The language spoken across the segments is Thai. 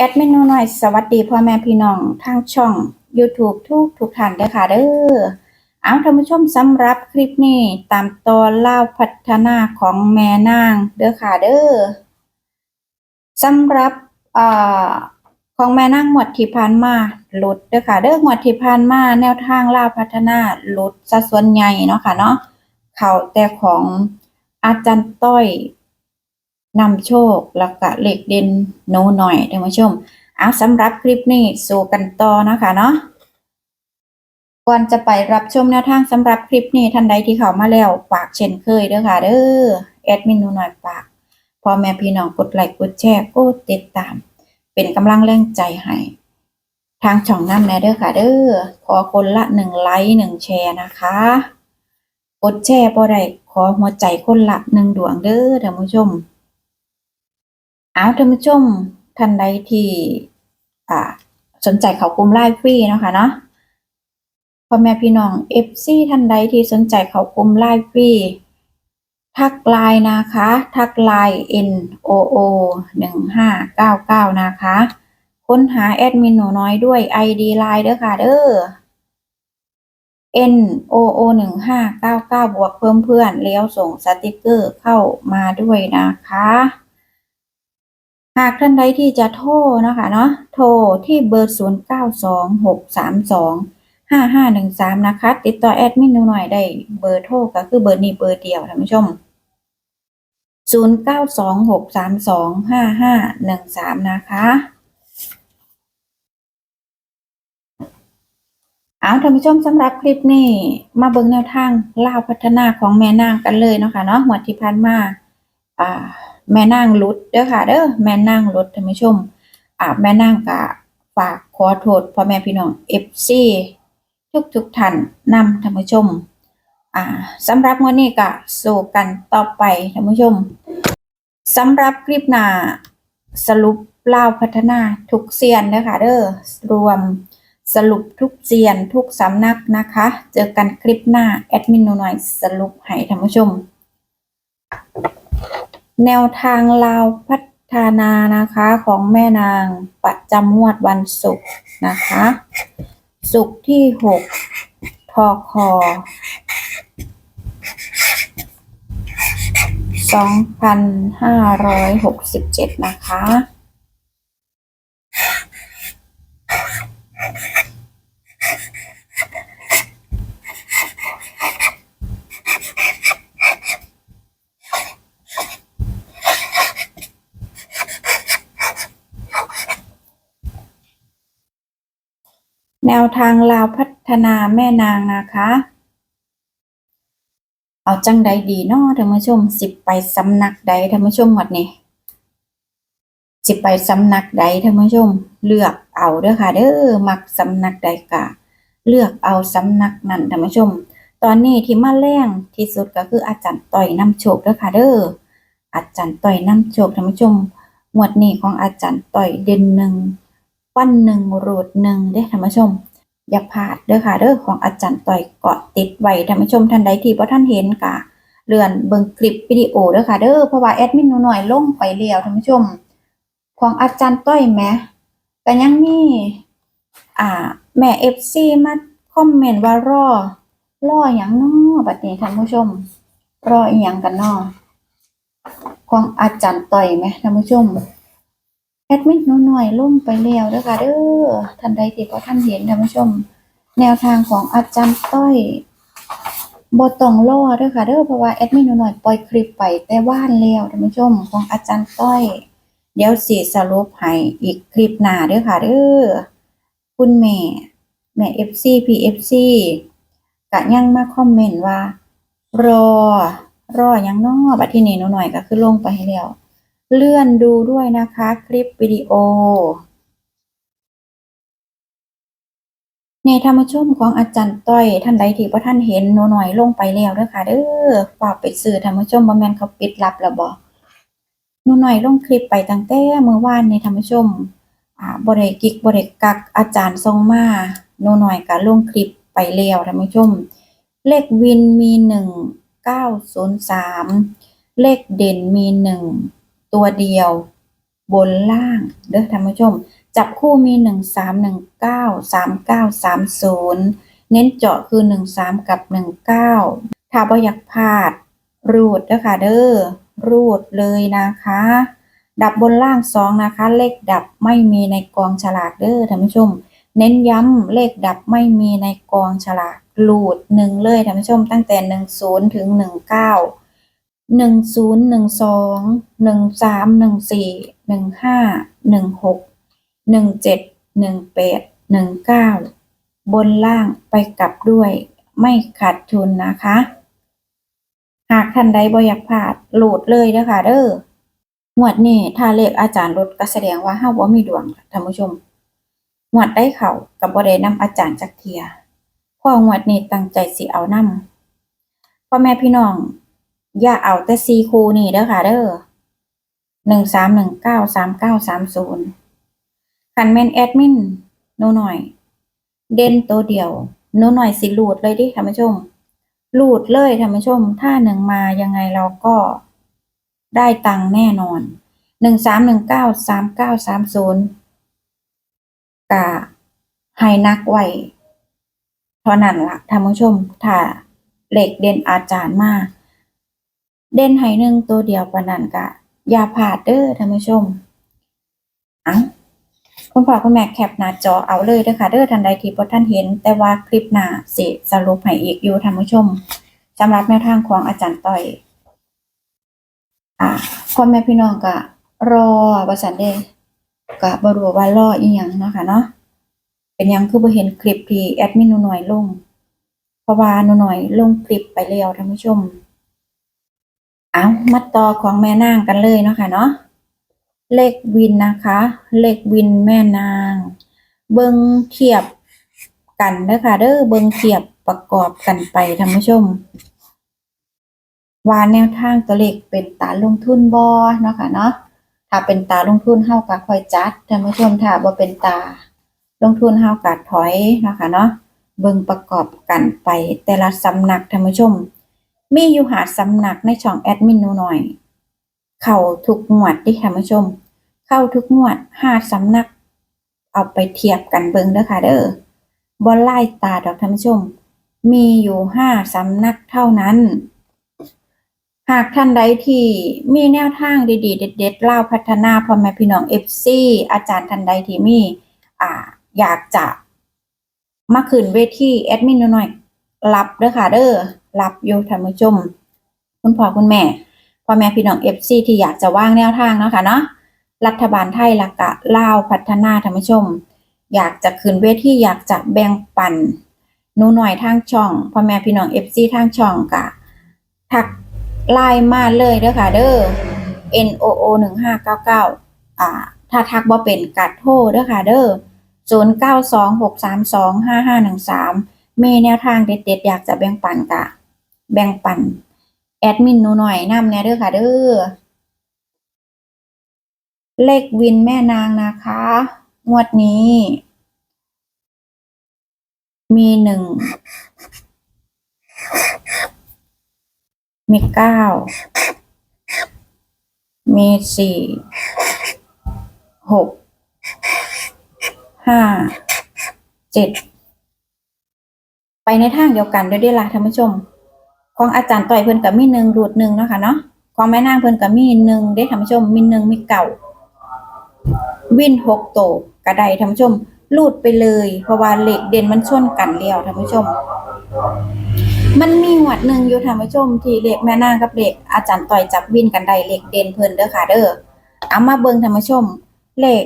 แอดมินหนูหน่อยสวัสดีพ่อแม่พี่น้องทางช่อง YouTube ทุกทุกท่านเด้อค่ะเด้อเอาท่านผู้ชมสำหรับคลิปนี้ตามตอนเล่าพัฒนาของแม่นางเด้อค่ะเด้อสำหรับอของแม่นางหมวดที่ผ่านมาหลุดเด้อค่ะเด้อหมวดที่ผ่านมาแนวทางเล่าพัฒนาหลุดซะส่วนใหญ่เนาะค่ะเนาะเขาแต่ของอาจารย์ต้อย นำโชคแล้วก็เหลขเด่นโนหน่อยท่านผู้ชมเอาสำหรับคลิปนี้สู่กันต่อนะคะเนาะก่อนจะไปรับชมแนวทางสำหรับคลิปนี้ท่านใดที่เข้ามาแล้วฝากเช่นเคยเด้อค่ะเด้อแอดมินหนูหน่อยฝากพ่อแม่พี่น้องกดไลค์กดแชร์กดติดตาม เป็นกำลังแรงใจให้ทางช่องน้ำแน่เด้อค่ะเด้อขอคนละหนึ่งไลค์หนึ่งแชร์นะคะ กดแชร์บ่ได้ขอหัวใจคนละหนึ่งดวงเด้อท่านผู้ชม เอาท่านผู้ชมท่านใดที่อ่าสนใจเขากลุ่มไลฟ์ฟรีนะคะเนาะพ่อแม่พี่น้องเอฟซีท่านใดที่สนใจเขากลุ่มไลฟ์ฟรีทักไลน์นะคะ ทักไลน์ N O O หนึ่งห้าเก้าเก้านะคะ ค้นหาแอดมินหนูน้อยด้วย ID ไลน์เด้อค่ะเด้อ N O O หนึ่งห้าเก้าเก้าบวกเพิ่มเพื่อน แล้วส่งสติกเกอร์เข้ามาด้วยนะคะ หากท่านใดที่จะโทรนะคะเนาะโทรที่เบอร์ 0 9 2 6 3 2 5 5 1 3 นะคะ ติดต่อแอดมินหน่อยได้เบอร์โทรก็คือเบอร์นี้เบอร์เดียวท่านผู้ชม 0 9 2 6 3 2 5 5 1 3 นะคะเอาท่านผู้ชมสำหรับคลิปนี้ มาเบิ่งแนวทางล่าพัฒนาของแม่นางกันเลยเนาะค่ะเนาะหมวดที่ผ่านมาอ่า แม่นางหลุดเด้อค่ะ เด้อแม่นางหลุดท่านผู้ชมอ่าแม่นางก็ฝากขอโทษพ่อแม่พี่น้อง FC ทุกทุกท่านนำท่านผู้ชมอ่าสำหรับวันนี้ก็สู่กันต่อไปท่านผู้ชมสำหรับคลิปหน้าสรุปเล่าพัฒนาทุกเซียนเด้อค่ะเด้อรวมสรุปทุกเซียนทุกสำนักนะคะ เจอกันคลิปหน้า แอดมินหนูหน่อยสรุปให้ท่านผู้ชม แนวทางลาวพัฒนานะคะของแม่นางประจำงวดวันศุกร์นะคะ ศุกร์ที่หกทอคอสองพันห้าร้อยหกสิบเจ็ดนะคะ แนวทางลาวพัฒนาแม่นางนะคะ เอาจังใดดีเนาะท่านผู้ชมสิบไปสำนักใดท่านผู้ชมหมดนี่สิไปสำนักใดท่านผู้ชม เลือกเอาเด้อค่ะ เด้อมักสำนักใดกะ เลือกเอาสำนักนั้นท่านผู้ชม ตอนนี้ที่มาแรงที่สุดก็คืออาจารย์ต่อยนำโชคเด้อค่ะเด้ออาจารย์ต่อยนำโชคท่านผู้ชมหมวดนี้ของอาจารย์ต่อยเด่นหนึ่ง ปั้นหนึ่งรูดหนึ่งเด้ท่านผู้ชม อย่าพลาดเด้อค่ะเด้อของอาจารย์ต่อยเกาะติดไว้ท่านผู้ชมท่านใดที่บ่ท่านเห็นกะเลื่อนเบิ่งคลิปวิดีโอเด้อค่ะเด้อเพราะว่าแอดมินหนูหน่อยลงไปแล้วท่านผู้ชม ของอาจารย์ต้อยแหมก็ยังมีอ่า แม่ FC มาคอมเมนต์ว่ารอรอหยังน้อบัดนี้ท่านผู้ชม รออีหยังกันน้อของอาจารย์ต้อยแหมท่านผู้ชม แอดมินหนูหน่อยลงไปแล้วเด้อค่ะเด้อท่านใดที่บ่ท่านเห็นท่านผู้ชม แนวทางของอาจารย์ต้อยบต้องรอเด้อค่ะเด้อเพราะว่าแอดมินหนูหน่อยปล่อยคลิปไปแต่ว่านแล้วท่านผู้ชมของอาจารย์ต้อย เดี๋ยวสิสรุปให้อีกคลิปหน้าเด้อค่ะเด้อคุณแม่แม่ FC PFC ก็ยังมาคอมเมนต์ว่า รอ รอยังน้อบัดทีนี้หนูหน่อยก็คือลงไปให้แล้ว เลื่อนดูด้วยนะคะคลิปวิดีโอ ในธรรมชมของอาจารย์ต้อย ท่านใดที่บ่ท่านเห็นหนูหน่อยลงไปแล้วด้อค่ะเด้อฝากไปซื้อธรรมชมบ่แมนเขาปิดลับแล้วบ่หนูหน่อยลงคลิปไปตั้งแต่เมื่อวานในธรรมชมอ่าบ่ได้กิกบ่ได้กักอาจารย์ส่งมาหนูหน่อยก็ลงคลิปไปแล้วท่านผู้ชม เลขวินมีหนึ่งเก้าศูนย์สามเลขเด่นมีหนึ่ง ตัวเดียว บนล่าง เด้อท่านผู้ชม จับคู่มีหนึ่งสามหนึ่งเก้าสามเก้าสามศูนย์เน้นเจาะคือหนึ่งสามกับหนึ่งเก้าถ้าบ่อยากพลาด รูดเด้อค่ะเด้อ รูดเลยนะคะ ดับบนล่างสองนะคะ เลขดับไม่มีในกองฉลากเด้อท่านผู้ชม เน้นย้ำเลขดับไม่มีในกองฉลากรูดหนึ่งเลยท่านผู้ชมตั้งแต่หนึ่งศูนย์ถึงหนึ่งเก้า หนึ่งศูนย์หนึ่งสองหนึ่งสามหนึ่งสี่หนึ่งห้าหนึ่งหกหนึ่งเจ็ดหนึ่งแปดหนึ่งเก้าบนล่างไปกลับด้วยไม่ขาดทุนนะคะ หากท่านใดบ่อยากพลาดโหลดเลยนะคะเด้องวดนี้ถ้าเลขอาจารย์ลดก็แสดงว่าเฮาบ่มีดวงท่านผู้ชมงวดได้เข้ากับบ่ได้นำอาจารย์จักเทียเพราะงวดนี้ตั้งใจสิเอานำพ่อแม่พี่น้อง อย่าเอาแต่สี่คู่นี่เด้อค่ะเด้อหนึ่งสามหนึ่งเก้าสามเก้าสามศูนย์คันแมนแอดมินโนหน่อย เด่นตัวเดียวโนหน่อยสิหลูดเลยดิท่านผู้ชมหลูดเลยท่านผู้ชม ถ้าหนึ่งมายังไงเราก็ได้ตังค์แน่นอนหนึ่งสามหนึ่งเก้าสามเก้าสามศูนย์กะให้นักไว้เท่านั้นละท่านผู้ชม ถ้าเหล็กเด่นอาจารย์มา เด่นให้หนึ่งตัวเดียวปานนั้นกะอย่าพลาดเด้อท่านผู้ชมอะคุณพ่อคุณแม่แคปหน้าจอเอาเลยเด้อค่ะเด้อทันใดที่บ่ท่านเห็น แต่ว่าคลิปหน้าสิสรุปให้อีกอยู่ท่านผู้ชมสำหรับแนวทางของอาจารย์ต้อย อ่าพ่อแม่พี่น้องก็รอว่าซั่นเดก็บ่รู้ว่ารออีหยังเนาะค่ะเนาะเป็นยังคือบ่เห็นคลิปที่แอดมินหนูน้อยลง เพราะว่าหนูน้อยลงคลิปไปแล้วท่านผู้ชม เอามาต่อของแม่นางกันเลยเนาะค่ะเนาะเลขวินนะคะ เลขวินแม่นาง เบิงเทียบกันเด้อค่ะเด้อเบิงเทียบประกอบกันไปท่านผู้ชมว่าแนวทางตัวเลขเป็นตาลงทุนบ่เนาะค่ะเนาะถ้าเป็นตาลงทุนเฮาก็ค่อยจัดท่านผู้ชมถ้าบ่เป็นตา ลงทุนเฮาก็ถอยเนาะค่ะเนาะเบิงประกอบกันไปแต่ละสำนักท่านผู้ชม มีอยู่หาสำนักในช่องแอดมินหนูหน่อย เข้าทุกงวดเดิท่านผู้ชม เข้าทุกงวดห้าสำนัก เอาไปเทียบกันเบิ่งเด้อค่ะเด้อบ่ไล่ตาดอกท่านผู้ชม มีอยู่ห้าสำนักเท่านั้น หากท่านใดที่มีแนวทางดีๆ เด็ดๆเล่าพัฒนาพ่อแม่พี่น้อง FC อาจารย์ท่านใดที่มีอ่าอยากจะมาขึ้นเวทีแอดมินหน่อยรับเด้อค่ะเด้อ รับอยู่ท่านผู้ชม คุณพ่อคุณแม่พ่อแม่พี่น้อง FC ที่อยากจะว่างแนวทางเนาะค่ะเนาะรัฐบาลไทยละกะล่าวพัฒนาท่านผู้ชม อยากจะขึ้นเวทีอยากจะแบ่งปันนูหน่อยทางช่องพ่อแม่พี่น้อง FC ทางช่องกะทักไลน์มาเลยเด้อค่ะ เด้อ N O O หนึ่งห้าเก้าเก้าอ่าถ้าทักบ่เป็นกัดโทรเด้อค่ะ เด้อศูนย์เก้าสองหกสามสองห้าห้าหนึ่งสามมีแนวทางเด็ดๆ อยากจะแบ่งปันกะ แบ่งปัน แอดมินหนูหน่อยนำแน่เด้อค่ะเด้อเลขวินแม่นางนะคะ งวดนี้ มีหนึ่ง มีเก้า มีสี่ หก ห้า เจ็ด ไปในทางเดียวกันด้วยด้ล่ะท่านผู้ชม ของอาจารย์ต่อยเพิ่นกับมีหนึ่งรูดหนึ่งเนาะค่ะเนาะของแม่นางเพิ่นกับมีหนึ่งเด้ท่านผู้ชมมีหนึ่งมีเก่าวินหกโตวกระไดท่านผู้ชมรูดไปเลย เพราะว่าเหล็กเด่นมันชนกันแล้วท่านผู้ชม มันมีหวดหนึ่งอยู่ท่านผู้ชม ที่เหล็กแม่นางกับเหล็กอาจารย์ต่อยจับวินกันได้เหล็กเด่นเพิ่นเด้อค่ะเด้อเอามาเบิ่งท่านผู้ชมเหล็ก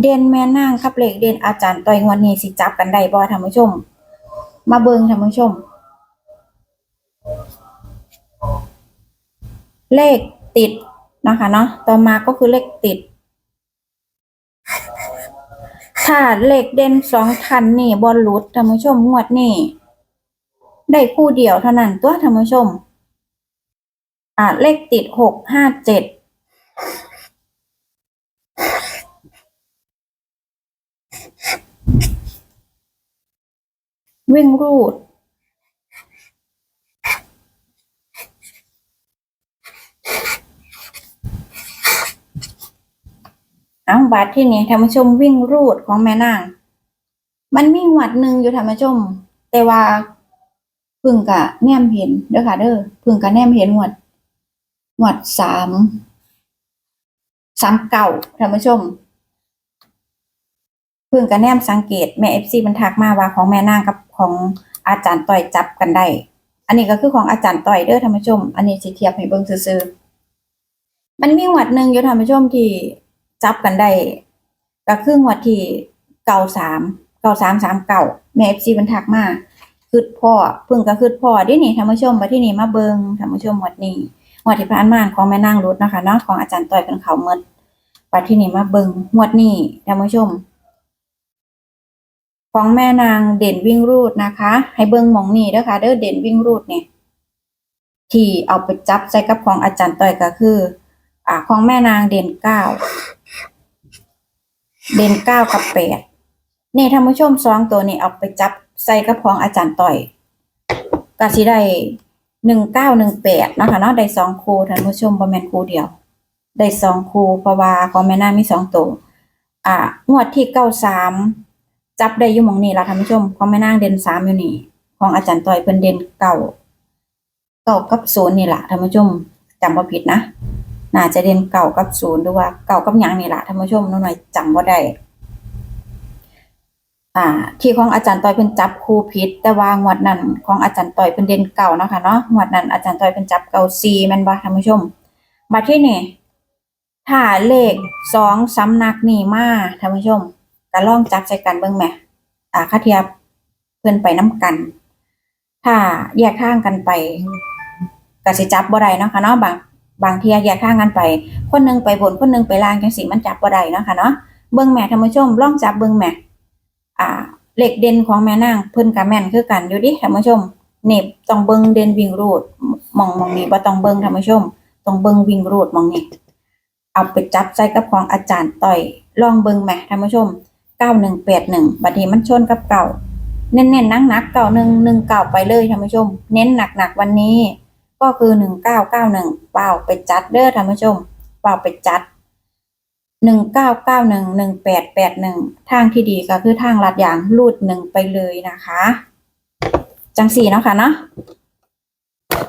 เด่นแม่นางกับเหล็กเด่นอาจารย์ต่อยงวดนี้สิจับกันได้บ่ท่านผู้ชม มาเบิ่งท่านผู้ชม เลขติดนะคะเนาะต่อมาก็คือเลขติด ถ้าเลขเด่นสองทันนี่บอลลุดท่านผู้ชมงวดนี่ได้คู่เดียวเท่านั้นตัวท่านผู้ชม อ่าเลขติดหกห้าเจ็ดวิ่งรูด เอาบาทที่นี่ท่านผู้ชมวิ่งรูดของแม่นาง มันมีหวัดหนึ่งอยู่ท่านผู้ชม แต่ว่าพึ่งกะแนมเห็นเด้อค่ะ เด้อพึ่งกะแนมเห็นหวัดหวัดสามสามเก่าท่านผู้ชมพึ่งกะแนมสังเกตแม่เอฟซีมันทักมาว่าของแม่นางกับของอาจารย์ต่อยจับกันได้ อันนี้ก็คือของอาจารย์ต่อยเด้อท่านผู้ชม อันนี้สิเทียบให้เบิ่งซื่อๆมันมีหวัดหนึ่งอยู่ท่านผู้ชมที่ จับกันได้ก็คือหวัดที่เก่าสามเก่าสามสามเก่าแม่เอฟซีมันทักมาคือพ่อเพิ่งก็คือพ่อดินี่ท่านผู้ชมมาที่นี่มาเบิงท่านผู้ชมหวัดนี้หวัดที่ผ่านมาของแม่นางรุดนะคะเนาะของอาจารย์ต่อยเป็นเขาเมดมาที่นี่มาเบิงหวดนี้ท่านผู้ชม ของแม่นางเด่นวิ่งรูดนะคะ ให้เบิ่งมองนี่เด้อค่ะเด้อเด่นวิ่งรูดเนี่ยที่เอาไปจับใส่กับของอาจารย์ต้อยก็คือ อ่าของแม่นางเด่นเก้า เด่นเก้ากับแปดนี่ท่านผู้ชมสองตัวนี้เอาไปจับใส่กับของอาจารย์ต้อยก็สิได้หนึ่งเก้าหนึ่งแปดนะคะเนาะได้สองคู่ท่านผู้ชมประมาณคู่เดียว ได้สองคู่เพราะว่าของแม่นามีสองตัวอ่างวดที่เก้าสามจับได้อยู่มองนี้ล่ะท่านผู้ชมของแม่นางเด่นสามอยู่นี่ ของอาจารย์ต้อยเป็นเด่นเก่าเก่ากับศูนย์นี่ละท่านผู้ชมจำบ่ผิดนะ น่าจะเด่นเก่ากับศูนย์หรือว่าเก่ากับยังนี่แหละท่านผู้ชมน้องหน่อยจำบ่าได้อ่า ที่ของอาจารย์ต้อยเป็นจับคู่ผิดแต่ว่างวดนั้นของอาจารย์ต้อยเป็นเด่นเก่าเนาะค่ะเนาะงวดนั้นอาจารย์ต้อยเป็นจับเก่าซีแม่นบ่ท่านผู้ชมมาที่นี่ถ้าเลขสองสำนักนี่มาท่านผู้ชมก็ลองจับใส่กันเบิ่งแหมอ่าคาเทียบเพิ่นไปน้ำกัน ถ้าแยกทางกันไปก็สิจับบ่ได้เนาะค่ะเนาะบาง บางเที่ยแยกทางกันไป คนนึงไปบนคนนึงไปล่างจังซี่มันจับบ่ได้เนาะค่ะเนาะเบิ่งแม่ท่านผู้ชมล่องจับเบิ่งแม่อ่าเลขเด่นของแม่นางเพิ่นก็แม่นคือกันอยู่ดิท่านผู้ชมเนี่ต้องเบิ่งเด่นวิ่งรูดมองมองนี้บ่ต้องเบิ่งท่านผู้ชมต้องเบิ่งวิ่งรูดมองนี้เอาไปจับใส่กับของอาจารย์ต่อยลองเบิ่งแม่ท่านผู้ชมเก้าหนึ่งแปดหนึ่งบัดนี้มันชนกับเก่าเน้นๆนักนักๆเก่าหนึ่งหนึ่งเก่าไปเลยท่านผู้ชม เน้นหนักหนักๆวันนี้ ก็คือหนึ่งเก้าเก้าหนึ่งเปล่าไปจัดเด้อท่านผู้ชมเปล่าไปจัดหนึ่งเก้าเก้าหนึ่งหนึ่งแปดแปดหนึ่งทางที่ดีก็คือทางลัดอย่างรูดหนึ่งไปเลยนะคะ จังสี่เนาะค่ะเนาะ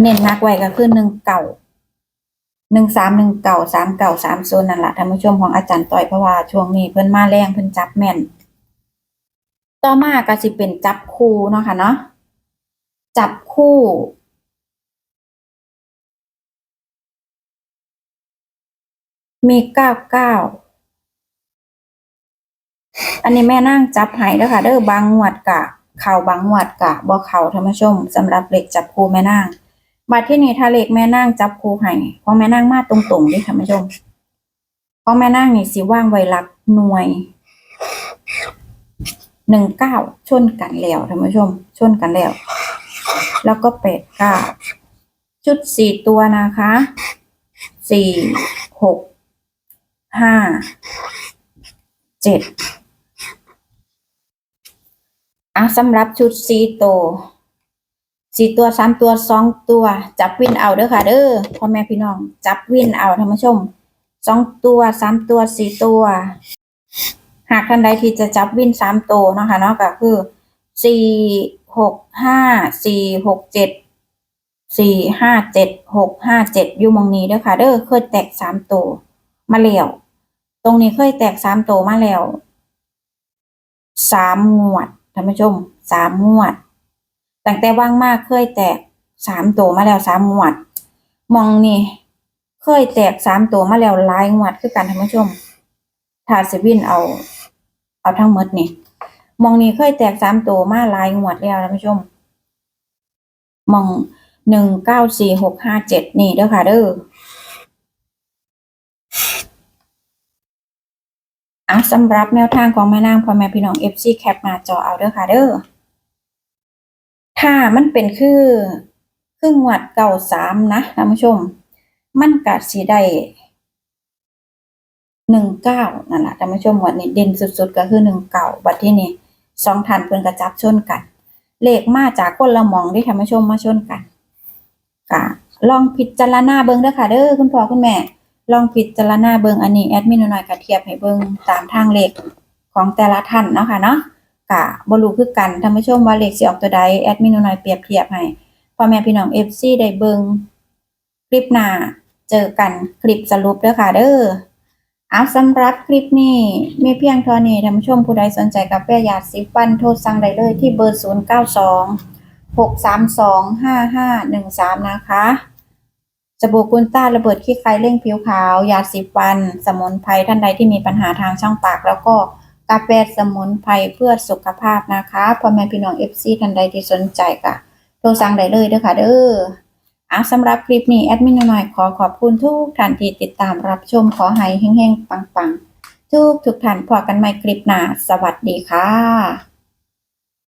เน้นนักไว้ก็คือหนึ่งเก่าหนึ่งสามหนึ่งเก่าสามเก่าสามโซนนั่นแหละท่านผู้ชมของอาจารย์ต่อยเพราะว่าช่วงนี้เพิ่นมาแรงเพิ่นจับแม่น ต่อมาก็สิเป็นจับคู่เนาะค่ะเนาะจับคู่ มีเก้าเก้าอันนี้แม่นั่งจับให้เด้อค่ะเด้อบางงวดกะ เข่าบางงวดกะบ่เข่าท่านผู้ชมสำหรับเหลขจับคู่แม่นางบัดที่นี่ถ้าเหลขแม่นางจับคู่ให้ของแม่นางมาตรงๆเดิท่านผู้ชมของแม่นางนี่สิว่างไว้หลักหน่วยหนึ่งเก้าชนกันแล้วท่านผู้ชม ชนกันแล้ว แล้วก็แปดเก้าชุดสี่ตัวนะคะสี่หก ห้าเจ็ดอะสำหรับชุดสี่ตัวสี่ตัวสามตัวสองตัว จับวินเอาเด้อค่ะ เด้อพ่อแม่พี่น้อง จับวินเอาท่านผู้ชมสองตัวสามตัวสี่ตัว หากท่านใดที่จะจับวินสามตัวเนาะคะเนาะก็คือสี่หกห้าสี่หกเจ็ดสี่ห้าเจ็ดหกห้าเจ็ดอยู่มองนี้เด้อค่ะ เด้อเคยแตกสามตัวมาแล้ว ตรงนี้เคยแตกสามตัวมาแล้วสามงวดท่านผู้ชมสามงวดตั้งแต่ว่างมากเคยแตกสามตัวมาแล้วสามงวด มองนี่เคยแตกสามตัวมาแล้วหลายงวดคือกันท่านผู้ชมถ้าสิวินเอา เอาทั้งหมดนี่มองนี้เคยแตกสามตัวมาหลายงวดแล้วท่านผู้ชม มองหนึ่งเก้าสี่หกห้าเจ็ดนี่เด้อค่ะเด้อ อะสำหรับแนวทางของแม่นางพ่อแม่พี่น้องเอฟซีแคปหน้าจอเอาเด้อค่ะเด้อถ้ามันเป็นคือคืองวดเก่าสามนะท่านผู้ชม มันกัดสีได้หนึ่งเก้านั่นแหละท่านผู้ชมวันนี้เด่นสุดๆ ก็คือหนึ่งเก้าบัดที่นี่สองทันเพิ่นกระจับชนกัน เลขมาจากคนละหมองที่ท่านผู้ชมมาชนกันกะลองพิจารณาเบิ่งเด้อค่ะเด้อคุณพ่อคุณแม่ ลองพิจารณาเบิ่งอันนี้แอดมินหน่อยก็เทียบให้เบิ่งตามทางเลขของแต่ละท่านเนาะค่ะเนาะกะบรูคือกันท่านผู้ชมว่าเลขสิออกตัวใดแอดมินหน่อยเปรียบเทียบให้พ่อแม่พี่น้อง FC ได้เบิ่งคลิปหน้าเจอกันคลิปสรุปเด้อค่ะเด้อเอาสำหรับคลิปนี้มีเพียงเท่านี้ท่านผู้ชมผู้ใดสนใจกาแฟยาสีฟันโทรสั่งได้เลยที่เบอร์ 092 632 5513 นะคะ สบู่กุนต้าระเบิดขี้ไคเร่งผิวขาวยาสีฟัน สมุนไพรท่านใดที่มีปัญหาทางช่องปาก แล้วก็กาแฟสมุนไพรเพื่อสุขภาพนะคะพ่อแม่พี่น้อง FC ท่านใดที่สนใจก็โทรสั่งได้เลยเด้อค่ะเด้ออะสำหรับคลิปนี้แอดมินหน่อยขอขอบคุณทุกท่านที่ติดตามรับชมขอให้เฮงๆปังๆทุกทุกท่านพอกันใหม่คลิปหน้าสวัสดีค่ะ